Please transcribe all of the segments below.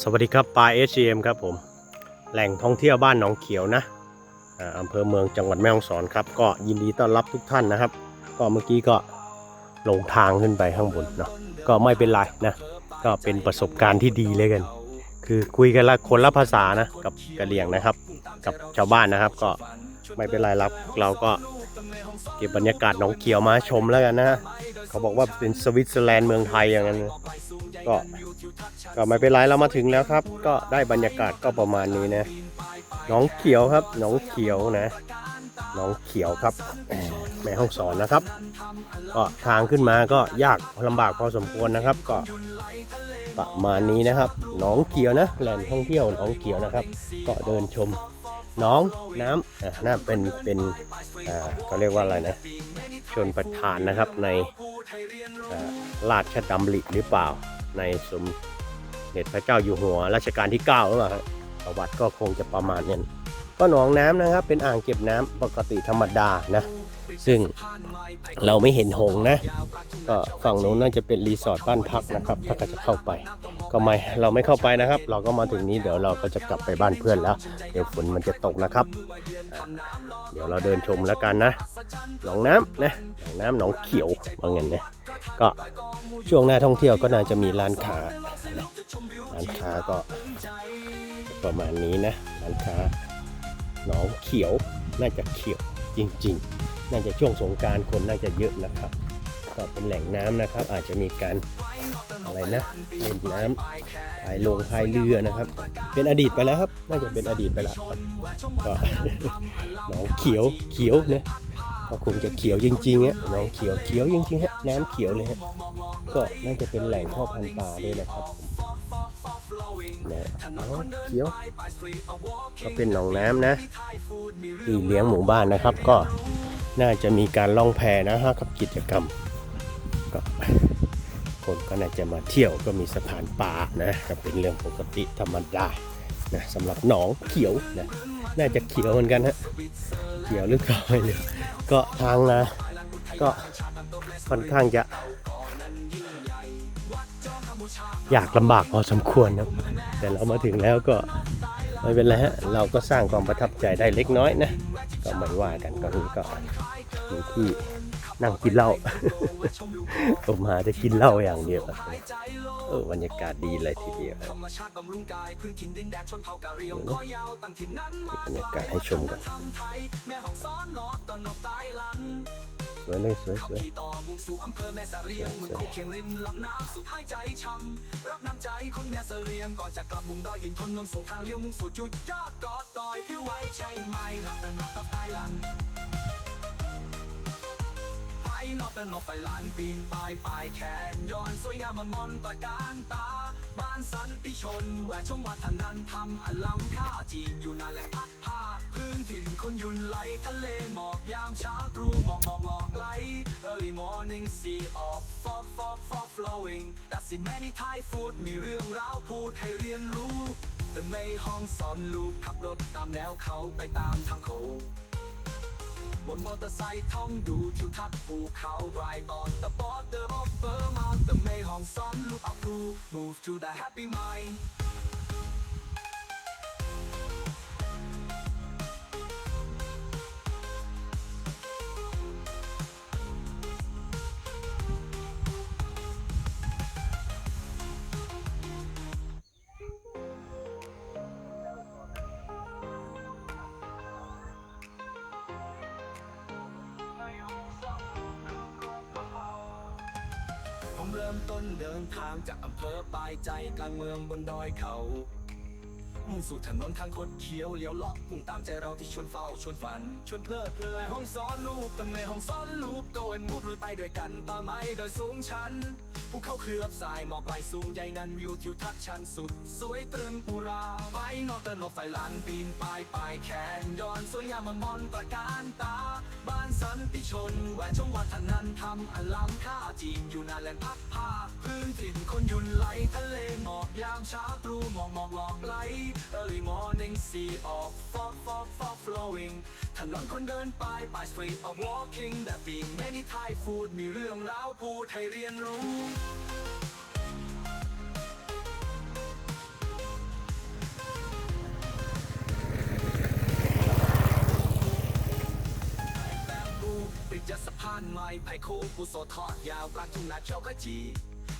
สวัสดีครับปลา SGM ครับผมแหล่งท่องเที่ยวบ้านหนองเขียวนะอ่าอำเภอเมืองจังหวัดแม่ฮ่องสอนครับ ก็ยินดีต้อนรับทุกท่านนะครับ ก็เมื่อกี้ก็ลงทางขึ้นไปข้างบนเนาะก็ไม่เป็นไรนะ ก็เป็นประสบการณ์ที่ดีเลยกัน คือคุยกันละคนละภาษานะกับกะเหรี่ยงนะครับ กับชาวบ้านนะครับ ก็ไม่เป็นไรรับเราก็เก็บบรรยากาศหนองเขียวมาชมแล้วกันนะ เขาบอกว่าเป็นสวิตเซอร์แลนด์เมืองไทยอย่างนั้นก็ก็ไม่เป็นไรเรามาถึงแล้วครับ ก็ได้บรรยากาศก็ประมาณนี้นะน้องเขียวครับน้องเขียวนะ น้องเขียวครับแม่ห้องสอนนะครับ ก็ทางขึ้นมาก็ยากลำบากพอสมควรนะครับ ก็ประมาณนี้นะครับหนองเขียวนะแหล่งท่องเที่ยวหนองเขียวนะครับ ก็เดินชมน้องน้ำน่าเป็นเป็นอ่าเขาเรียกว่าอะไรนะชนประทานนะครับใน ราชดำริหรือเปล่า ในสมเด็จพระเจ้าอยู่หัวรัชกาลที่ 9 หรือเปล่าครับประวัติก็คงจะประมาณนี้ก็หนองน้ำนะครับ เป็นอ่างเก็บน้ำปกติธรรมดานะ ซึ่งเราไม่เห็นหงนะ ก็ฝั่งนู้นน่าจะเป็นรีสอร์ทบ้านพักนะครับ ถ้าจะเข้าไป ก็ไม่เราไม่เข้าไปนะครับ เราก็มาถึงนี้เดี๋ยวเราก็จะกลับไปบ้านเพื่อนแล้ว เดี๋ยวฝนมันจะตกนะครับ เดี๋ยวเราเดินชมแล้วกันนะหนองน้ำนะหนองน้ำหนองเขียวว่างั้นนะก็ช่วงหน้าท่องเที่ยวก็น่าจะมีร้านค้าร้านค้าก็ประมาณนี้นะร้านค้าหนองเขียวน่าจะเขียวจริง ๆ น่าจะช่วงสงการคนน่าจะเยอะนะครับ ก็เป็นแหล่งน้ำนะครับ อาจจะมีการอะไรนะเล่นน้ำพายลงพายเรือนะครับ เป็นอดีตไปแล้วครับ น่าจะเป็นอดีตไปแล้วก็หนองเขียวเขียวนะก็คงจะเขียวจริงๆฮะหนองเขียวเขียวจริงๆฮะน้ำเขียวเลยฮะก็น่าจะเป็นแหล่งพ่อพันธุ์ปลาด้วยนะครับ นะอ๋อเขียวก็เป็นหนองน้ำนะที่เลี้ยงหมู่บ้านนะครับ ก็น่าจะมีการล่องแพนะฮะกับกิจกรรมก็คนก็น่าจะมาเที่ยวก็มีสะพานป่านะก็เป็นเรื่องปกติธรรมดานะสำหรับหนองเขียวนะน่าจะเขียวเหมือนกันฮะเขียวหรือเปล่าไม่รู้ก็ทางนะ ก็ค่อนข้างจะ ยากลำบากพอสมควรนะ แต่เรามาถึงแล้วก็ไม่เป็นไรฮะเราก็สร้างความประทับใจได้เล็กน้อยนะ ก็ไม่ว่ากันก็คือก็มีที่ นั่งกินเหล้าผมมาจะกินเหล้าอย่างเดียวเออบรรยากาศดีเลยทีเดียวครับบรรยากาศให้ชมกันสวยเลยสวยสวยสวย ไปนอกแต่นอกไปลานปีนป่ายปลายแขนย้อนสวยงามมันมนตะการตา บ้านสันติชนแหวชมวัฒนันทำอันล้ำค่าจีนอยู่นานแหล่งพัดผ้าพื้นถิ่นคนยุนไหลทะเลหมอกยามเช้าตรู่หมอกหมอกหมอกไหล early morning sea of fog fog fog flowing ตัดสิแม่นี่ท้ายฟูดมีเรื่องราวพูดให้เรียนรู้แต่ไม่ห้องสอนลูกขับรถตามแนวเขาไปตามทางโค้ง บนมอเตอร์ไซค์ท่องดูทิวทัศน์ภูเขา Ride on the border of Burma the ไม่ห้องซ้อน look up to move to the happy mind เริ่มต้นเดินทางจากอำเภอปลายใจกลางเมืองบนดอยเขามุ่งสู่ถนนทางคดเคี้ยวเลี้ยวเลาะมุ่งตามใจเราที่ชวนเฝ้าชวนฝัน ชวนเพลิดเพลินห้องซ้อนลูกตั้งในห้องซ้อนลูกโกนมุดลุยไปด้วยกันป่าไม้โดยสูงชัน ภูเขาเคลือบสายหมอกไหลสูงใหญ่นั้นวิวทิวทัศน์ชันสุด สวยตรึงปุราไฟนอกตนรถไฟลานปีนปลายปลายแขนย้อนสวยงามมันมอนตระการตา บ้านสันติชนแหวนชมวัฒนันทำอล้ำค่าจีนอยู่นานแล่งพักผ้าพื้นถิ่นคนยุนไหลทะเลหมอกยามเช้าตรู่หมอกหมอกหลอกไหล early morning sea of fog fog fog flowing ถนนคนเดินไปไป Street of Walking แต่ปี Many Thai Food มีเรื่องราวพูดให้เรียนรู้ปิดยัดสะพานไม้ไผ่โคกุโซทอดยาวกลางทุ่งนาเขียวขจี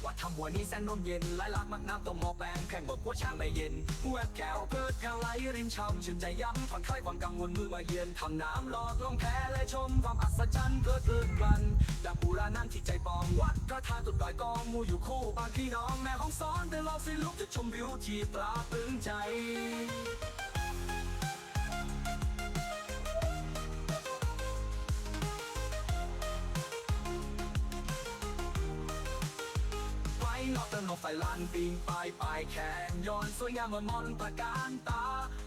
วัดทำหัวนี้แสนนมเย็นไหลหลักมักน้ำต้มหม้อแปลงแข่งบทหัวช้างไม่เย็นแวบแก้วเกิดแก้วไหลริมช่ำชื่นใจย้ำผ่อนคลายความกังวลมือมาเยือนทำน้ำหลอดลงแพและชมความอัศจรรย์เกิดเลื่นกลันดังบูรานั้นที่ใจปองวัดพระธาตุตุดดอยกองมูอยู่คู่บ้านพี่น้องแม่ห้องซ้อนเดินรอบสิลุกจะชมวิวที่ปลาปลื้มใจ ไฟนอกเติมนกไฟลานปิงปลายปลายแขนย้อนสวยงามเหมือนมอนตระการตา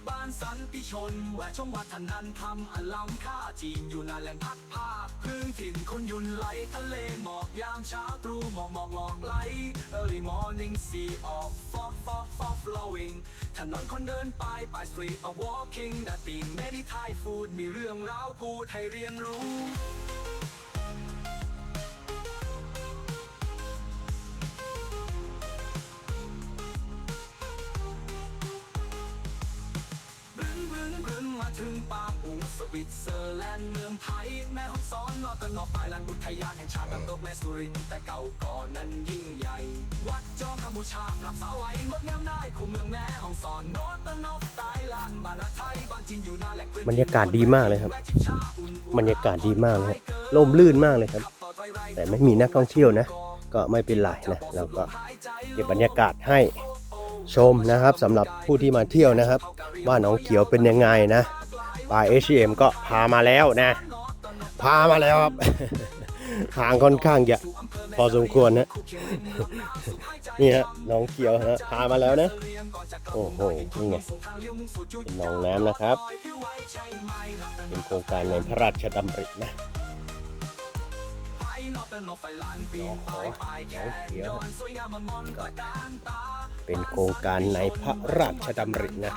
บ้านสันติชนแหวกชมวัฒนันธรรมอลังค่าจีนอยู่นานแหล่งพักผ้าพื้นถิ่นคนยุนไหลทะเลหมอกยามเช้าตรู่หมอกหมอกหมอกไหล early morning sea of fog fog fog flowing ถนนคนเดินไปไป street of walking ดัดติงเมดิทายฟูดมีเรื่องราวพูดให้เรียนรู้ วิตเซอร์แลนด์เมืองไทยแม่ห้องสอนนอตนอปลายแลนด์อุทยานแห่งชาติน้ำตกแม่สุรินแต่เก่าก่อนนั้นยิ่งใหญ่ วัดจอมคำบูชาปรับสาไว้งดงามได้คู่เมืองแม่ห้องสอนนอตนอกไตแลนด์บ้านาไทยบานจีนอยู่หน้าแหล่งบรรยากาศดีมากเลยครับ บรรยากาศดีมากเลยครับร่มรื่นมากเลยครับ แต่ไม่มีนักท่องเที่ยวนะ ก็ไม่เป็นไรนะเราก็เก็บบรรยากาศให้ชมนะครับสำหรับผู้ที่มาเที่ยวนะครับ ว่าหนองเขียวเป็นยังไงนะ ปลายเอชเอ็มก็พามาแล้วนะ พามาแล้วครับทางค่อนข้างจะพอสมควรนะนี่ฮะน้องเขียวฮะพามาแล้วนะ โอ้โหนี่ไงเป็นหนองน้ำนะครับ เป็นโครงการในพระราชดำรินะ เป็นโครงการในพระราชดำรินะ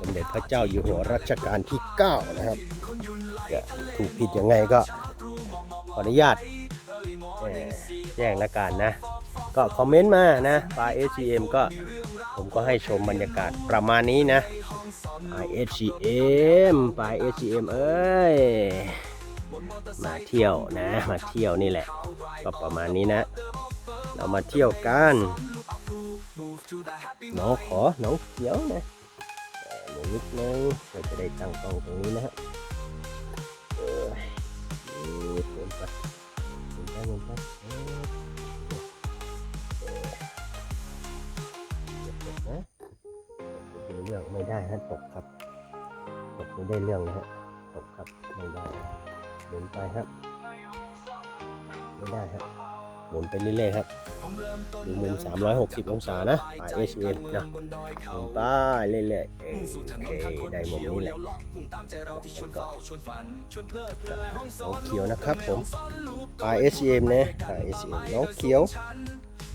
สมเด็จพระเจ้าอยู่หัวรัชกาลที่ 9 นะครับจะถูกผิดยังไงก็ขออนุญาตเอ่อแจ้งละกันนะ ก็คอมเมนต์มานะปลา ACM ก็ผมก็ให้ชมบรรยากาศประมาณนี้นะปลา ACM ปลา ACM เอ้ย มาเที่ยวนะ มาเที่ยวนี่แหละ ก็ประมาณนี้นะ เรามาเที่ยวกันน้องขอหน้องเขียวนะแต่หนูนิดนึงเราจะได้ตั้งกล้องตรงนี้นะฮะเออนี่หมุนไปหมุนไปหมุนไปเออเอออย่าตกนะด้เรื่องไม่ได้ฮะตกครับ ตกไม่ได้เรื่องนะฮะตกครับไม่ได้ หมุนไปครับไม่ได้ครับหมุนไปเรื่อยๆครับดูมุม 360 องศานะปลาย h อ n นะหมุนไปเรื่อยๆโอเคได้มุมนี้แหละก็น้องเขียวนะครับผมปลาย HM นะปลาย HM น้องเขียว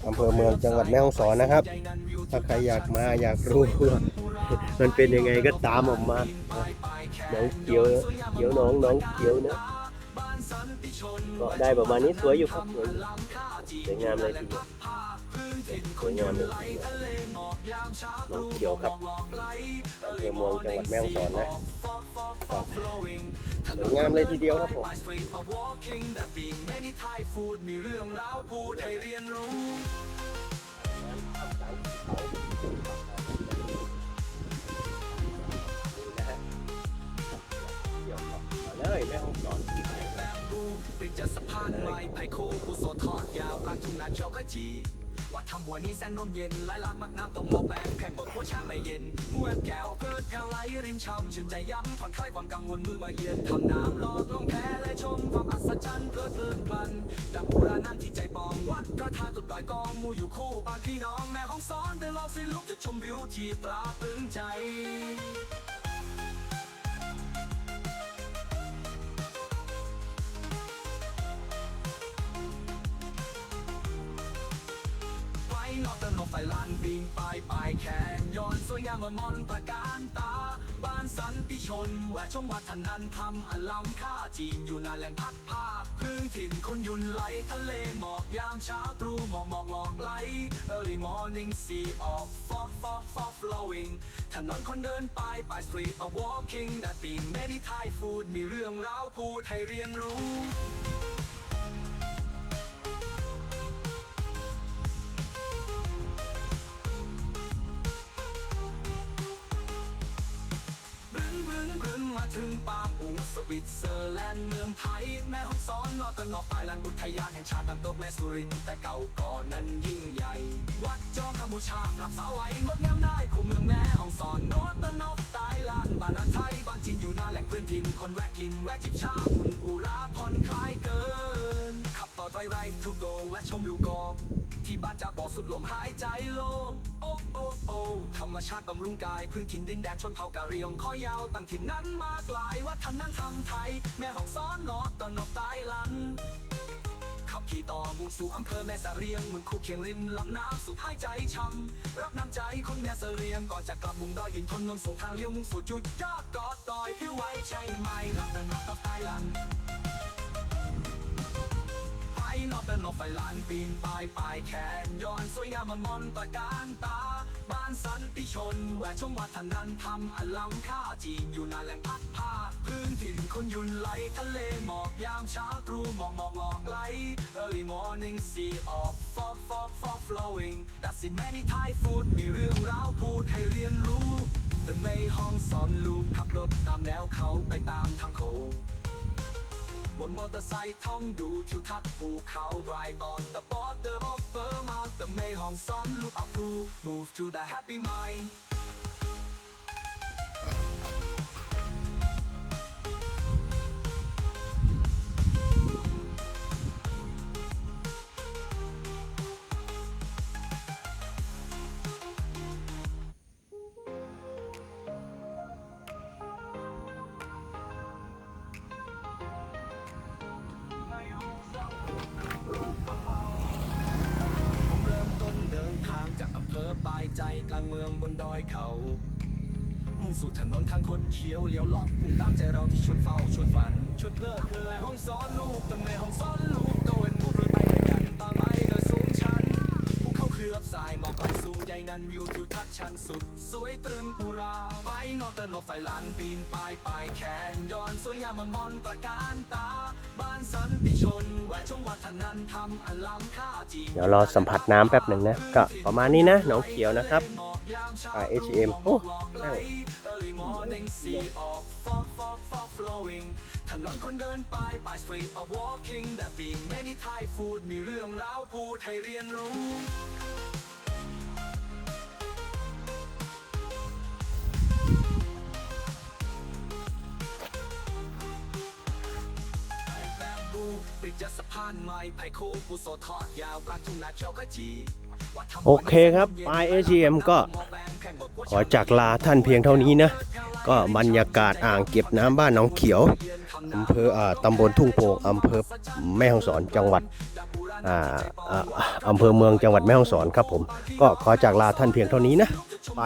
อำเภอเมืองจังหวัดแม่ฮ่องสอนนะครับ ถ้าใครอยากมาอยากรู้มันเป็นยังไงก็ตามออกมา น้องเขียวเขียวน้องน้องเขียวนะ ก็ได้ประมาณนี้สวยอยู่ครับสวยอยู่สวยงามเลยทีเดียวสวยงามเลยทีเดียวน้องเขียวครับอำเภอเมืองจังหวัดแม่ฮ่องสอนนะสวยงามเลยทีเดียวครับผมเลยแม่ฮ่องสอน จะสะพานไม้ไผ่โคกุโสทอดยาวกลางทุ่งนาเจ้าขจีวัดทำหัวนี้แสนนมเย็นไหลลักมักน้ำต้มหม้อแปลงแข่งบทหัวชาไม่เย็นแวบแก้วเกิดแก้วไหลริมช่ำชื่นใจย้ำผ่อนคลายความกังวลมือมาเยือนทำน้ำหลอดลงแพและชมความอัศจรรย์เพลิดเพลินพลันดังบูรานั้นที่ใจปองวัดพระธาตุดอยกองมูอยู่คู่บ้านพี่น้องแม่ห้องซ้อนเดินรอบสิลุกจะชมวิวที่ปลาปลื้มใจ นอกเติมนกไฟลานปิงปลายปแขนย้อนสวยงามเหมือนมนตระการตา บ้านสันติชนแหวกชมวัฒนันธรรมอลังค่าจีนอยู่นานแหล่งพักผ้าพื้นถิ่นคนยุนไหลทะเลหมอกยามเช้าตรู่หมอกหมอกหมอกไหล early morning sea of fog fog fog flowing ถนนคนเดินไปไป street of walking ดัดติงเมดิทยฟูดมีเรื่องราวพูดให้เรียนรู้ มาถึงปาปุงสวิตเซอร์แลนด์เมืองไทย แม่ห้องสอนนอตนอกไอแลนด์อุทยานแห่งชาติน้ำตกแม่สุรินแต่เก่าก่อนนั้นยิ่งใหญ่ วัดจอมกัมพูชารับสาวไว้งดงามได้คู่เมืองแม่ห้องสอนนอตนอกไอแลนด์บ้านอาไทยบ้านจีนอยู่หน้าแหล่งพื้นถิ่นคนแวะกินแวะจิบชาอุ่นอุราผ่อนคลายเกิน ขับต่อไตรไรทูโกแวะชมวิวกอ ที่บ้านจากบ่อสุดลมหายใจโลงโอ้โอ้โอ้ธรรมชาติบำรุงกาย พื้นถิ่นดินแดนชนเผ่ากะเหรียงข้อยาวตั้งถิ่นนั้นมากลายวัฒนธรรมไทย แม่ห้องซ้อนนอตตอนนอกใต้ลันขับขี่ต่อมุ่งสู่อำเภอแม่สะเรียงเหมือนคู่เคียงริมลำน้ำสุดหายใจช่ำรับน้ำใจคนแม่สะเรียงก่อนจะกลับมุ่งดอยหินทนนนสู่ทางเลี้ยวมุ่งสู่จุดยอดกอดดอยพี่ไว้ใช่ไหมรับแต่นอกกับไทยลัน ไปนอกแต่นอกไฟลานปีนปลายปลายแขนย้อนสวยงามมันมนตะการตา บ้านสันติชนแหวชมวัฒนธรรมอันล้ำค่าจีนอยู่นานแหล่งพัดผ้าพื้นถิ่นคนยุนไหลทะเลหมอกยามเช้าตรู่หมอกหมอกหมอกไหล early morning sea of fog fog fog flowing ดัดสินแม่นิทายฟูดมีเรื่องราวพูดให้เรียนรู้แต่ไม่ห้องสอนลูกขับรถตามแนวเขาไปตามทางโค้ง บนมอเตอร์ไซค์ท่องดูทิวทัศน์ภูเขา Ride on the border of Burma the ไม่ห้องซ้อน look up to move to the happy mind ดอยเขามุ่งสู่ถนนทางคดเขียวเลี้ยวลอดมุ่งตามใจเราที่ชวนเฝ้าชวนฝันชวนเพลิดเพลินห้องสอนลูกตั้งในห้องสอนลูกโตเป็นผู้รือไปด้วยกันตามไปโดยสูงชันภูเขาเคลือบสายหมอกไกลสูงใหญ่นั้นวิวทิวทัศน์ชันสุด สวยตรึงอุราไปนอกตะนกไฟลานปีนปลายปลายแขนย้อนสวยงามมันมอนตระการตาบ้านสันติชนแหวกชมวัฒนธรรมอันล้ำค่าจีเดี๋ยวรอสัมผัสน้ำแป๊บหนึ่งนะก็ประมาณนี้นะหนองเขียวนะครับ อ้นั่ง Early morning sea of fog fog fog flowing ถนนคนเดินไปไป street of walking that being many Thai food มีเรื่องราวพูดให้เรียนรู้แบบบูปิดจะสะพานไม้ไผ่โคกุโซทอดยาวกลางทุ่งนาเขียวขจีวัดทำ โอเคครับ IAGM ก็ขอจากลาท่านเพียงเท่านี้นะ ก็บรรยากาศอ่างเก็บน้ำบ้านหนองเขียวอำเภออ่าตำบลทุ่งโป่งอำเภอแม่ฮ่องสอนจังหวัดอ่าอ่าอำเภอเมืองจังหวัดแม่ฮ่องสอนครับผม ก็ขอจากลาท่านเพียงเท่านี้นะ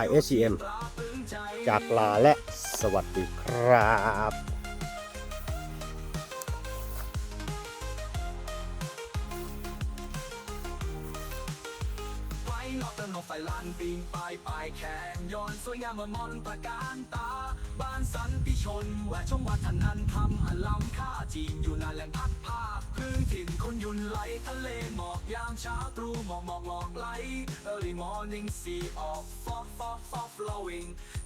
IAGM จากลาและสวัสดีครับ ลานปีนปลายปลายแขนย้อนสวยงามเมือนมนตระการตา บ้านสันพิชนแหวกชมวัฒนธรรมอันล้ำค่าจีนอยู่นานแหล่งพัดผ้าพื้นถิ่นคนยุนไหลทะเลหมอกยามเช้าตรู่หมอกหมอกหมอกไหล early morning sea of fog fog fog flowing